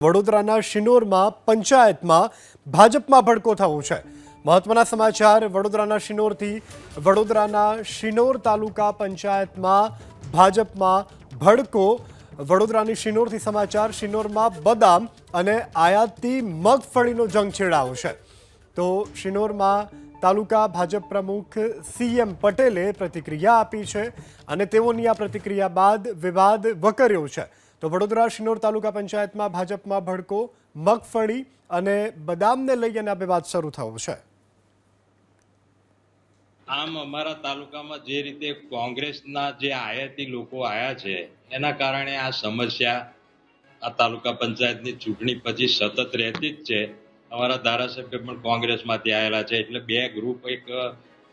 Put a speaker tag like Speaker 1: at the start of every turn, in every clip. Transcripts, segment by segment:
Speaker 1: વડોદરાના શિનોરમાં પંચાયતમાં ભાજપમાં ભડકો થયો છે. મહત્વના સમાચાર, વડોદરાના શિનોરથી વડોદરાના શિનોર તાલુકા પંચાયતમાં ભાજપમાં ભડકો. વડોદરાની શિનોરથી સમાચાર, શિનોરમાં બદામ અને આયાતી મગફળીનો જંગ છેડાયો છે. તો શિનોરમાં તાલુકા ભાજપ પ્રમુખ સીએમ પટેલે પ્રતિક્રિયા આપી છે અને તેઓની આ પ્રતિક્રિયા બાદ વિવાદ વકર્યો છે. તો વડોદરા, શિનોર તાલુકા પંચાયતમાં ભાજપમાં ભડકો, મગફળી અને બદામને લઈ અને આ વિવાદ શરૂ થયો છે.
Speaker 2: આમ અમારા તાલુકામાં જે રીતે કોંગ્રેસના જે આયાતી લોકો આવ્યા છે, એના કારણે આ સમસ્યા આ તાલુકા પંચાયતની ચૂંટણી પછી સતત રહેતી જ છે. અમારા ધારાસભ્ય પણ કોંગ્રેસમાંથી આવેલા છે, એટલે બે ગ્રુપ, એક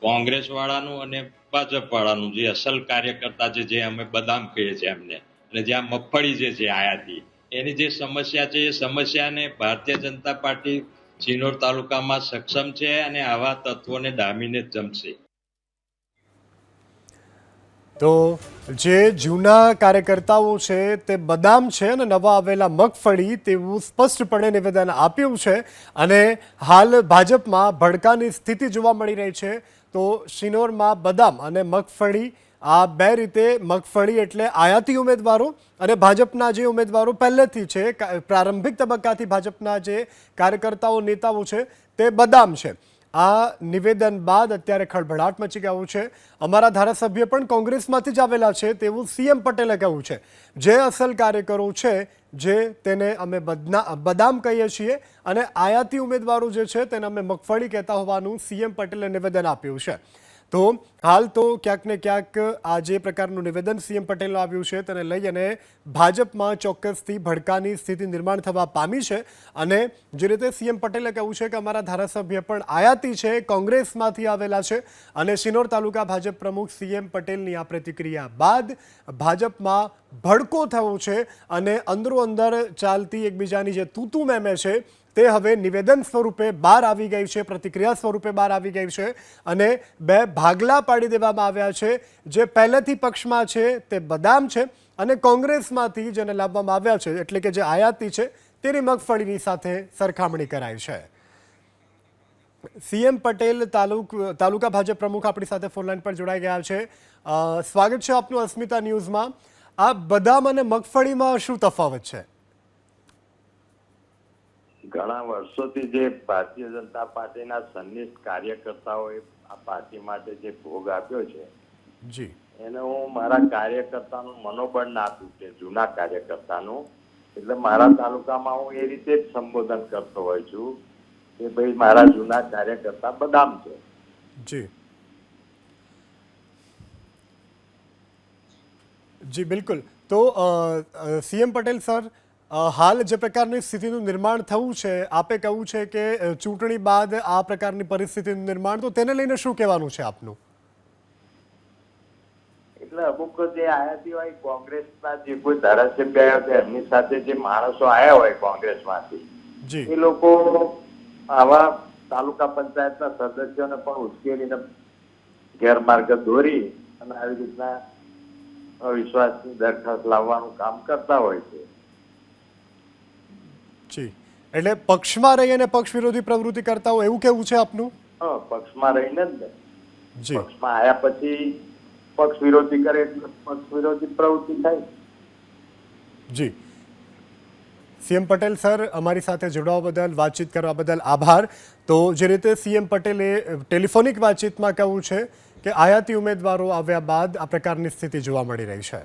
Speaker 2: કોંગ્રેસ વાળાનું અને ભાજપ વાળાનું જે અસલ કાર્યકર્તા છે, જે અમે બદામ કહીએ છીએ એમને. અને જ્યાં મગફળી જે છે આયાતી, એની જે સમસ્યા છે, એ સમસ્યાને ભારતીય જનતા પાર્ટી ચિનોર તાલુકામાં સક્ષમ છે અને આવા તત્વોને ડામીને જમશે.
Speaker 1: તો જે જૂના કાર્યકર્તાઓ છે, તે બદામ છે અને નવા આવેલા મગફળી તેવું સ્પષ્ટપણે નિવેદન આપ્યું છે અને હાલ ભાજપમાં ભડકાની સ્થિતિ જોવા મળી રહી છે. તો શિનોરમાં બદામ અને મગફળી આ બે રીતે મગફળી એટલે આયાતી ઉમેદવારો અને ભાજપના જે ઉમેદવારો પહેલેથી છે પ્રારંભિક તબક્કાથી ભાજપના જે કાર્યકર્તાઓ, નેતાઓ છે, તે બદામ છે. આ નિવેદન બાદ અત્યારે ખળભળાટ મચી ગયો છે. અમારા ધારાસભ્ય પણ કોંગ્રેસમાંથી જ આવેલા છે તેવું સીએમ પટેલે કહ્યું છે. જે અસલ કાર્યકરો છે, જે તેને અમે બદના, બદામ કહીએ છીએ અને આયાતી ઉમેદવારો જે છે, તેને અમે મગફળી કહેતા હોવાનું સીએમ પટેલે નિવેદન આપ્યું છે. તો હાલ તો ક્યાંક ને ક્યાંક આ જે પ્રકારનું નિવેદન સીએમ પટેલનું આવ્યું છે, તેને લઈ અને ભાજપમાં ચોક્કસથી ભડકાની સ્થિતિ નિર્માણ થવા પામી છે. અને જે રીતે સીએમ પટેલે કહ્યું છે કે અમારા ધારાસભ્ય પણ આયાતી છે, કોંગ્રેસમાંથી આવેલા છે અને શિનોર તાલુકા ભાજપ પ્રમુખ સીએમ પટેલની આ પ્રતિક્રિયા બાદ ભાજપમાં ભડકો થયો છે અને અંદરો અંદર ચાલતી એકબીજાની જે તૂતુ મેમે છે તે હવે નિવેદન સ્વરૂપે બહાર આવી ગઈ છે, પ્રતિક્રિયા સ્વરૂપે બહાર આવી ગઈ છે અને બે ભાગલા પાડી દેવામાં આવ્યા છે. જે પહેલેથી પક્ષમાં છે તે બદામ છે અને કોંગ્રેસમાંથી જેને લાવવામાં આવ્યા છે, એટલે કે જે આયાતી છે, તેની મગફળીની સાથે સરખામણી કરાઈ છે. સીએમ પટેલ તાલુક, તાલુકા ભાજપ પ્રમુખ આપણી સાથે ફોનલાઈન પર જોડાઈ ગયા છે. સ્વાગત છે આપનું અસ્મિતા ન્યૂઝમાં. આ બદામ અને મગફળીમાં શું તફાવત છે?
Speaker 3: ઘણા વર્ષોથી જે ભારતીય જનતા પાર્ટીના સન્નિષ્ઠ કાર્યકર્તાઓએ આ પાર્ટી માટે જે ભોગ આપ્યો છે
Speaker 1: જી.
Speaker 3: એને હું મારા કાર્યકર્તાનું મનોબળ ના તૂટે જૂના કાર્યકર્તાનું. એટલે મારા તાલુકામાં હું એ રીતે જ સંબોધન કરતો હોય છું કે ભાઈ મારા જૂના કાર્યકર્તા બદામ છે.
Speaker 1: જી. જી બિલકુલ. તો સીએમ પટેલ સર હાલ જે પ્રકારની સ્થિતિનું નિર્માણ થયું છે આપે કહ્યું છે કે ચૂંટણી બાદ આ પ્રકારની પરિસ્થિતિનું નિર્માણ તો તેને લઈને શું કહેવાનું છે આપનું?
Speaker 3: એટલે અમુક જે આયાતી હોય કોંગ્રેસના જે કોઈ ધારાસભ્ય આવ્યા હોય એમની સાથે જે માણસો આવ્યા હોય કોંગ્રેસમાંથી
Speaker 1: જી.
Speaker 3: એ લોકો આવા તાલુકા પંચાયતના સદસ્યોને પણ ઉશ્કેરીને ગેરમાર્ગ દોરી અને આવી રીતના અવિશ્વાસની દરખાસ્ત લાવવાનું કામ કરતા હોય છે.
Speaker 1: એટલે પક્ષમાં રહી અને પક્ષ વિરોધી પ્રવૃત્તિ કરતા હોય એવું કેવું છે આપનું?
Speaker 3: હા, પક્ષમાં રહીને જ ને.
Speaker 1: જી.
Speaker 3: પક્ષમાં આવ્યા પછી પક્ષ વિરોધી કરે એટલે પક્ષ વિરોધી પ્રવૃત્તિ થાય.
Speaker 1: જી. સીએમ પટેલ સર અમારી સાથે જોડાવા બદલ વાતચીત કરવા બદલ આભાર. તો જે રીતે સીએમ પટેલે ટેલિફોનિક વાતચીતમાં કહ્યું છે કે આયાતી ઉમેદવારો આવ્યા બાદ આ પ્રકારની સ્થિતિ જોવા મળી રહી છે.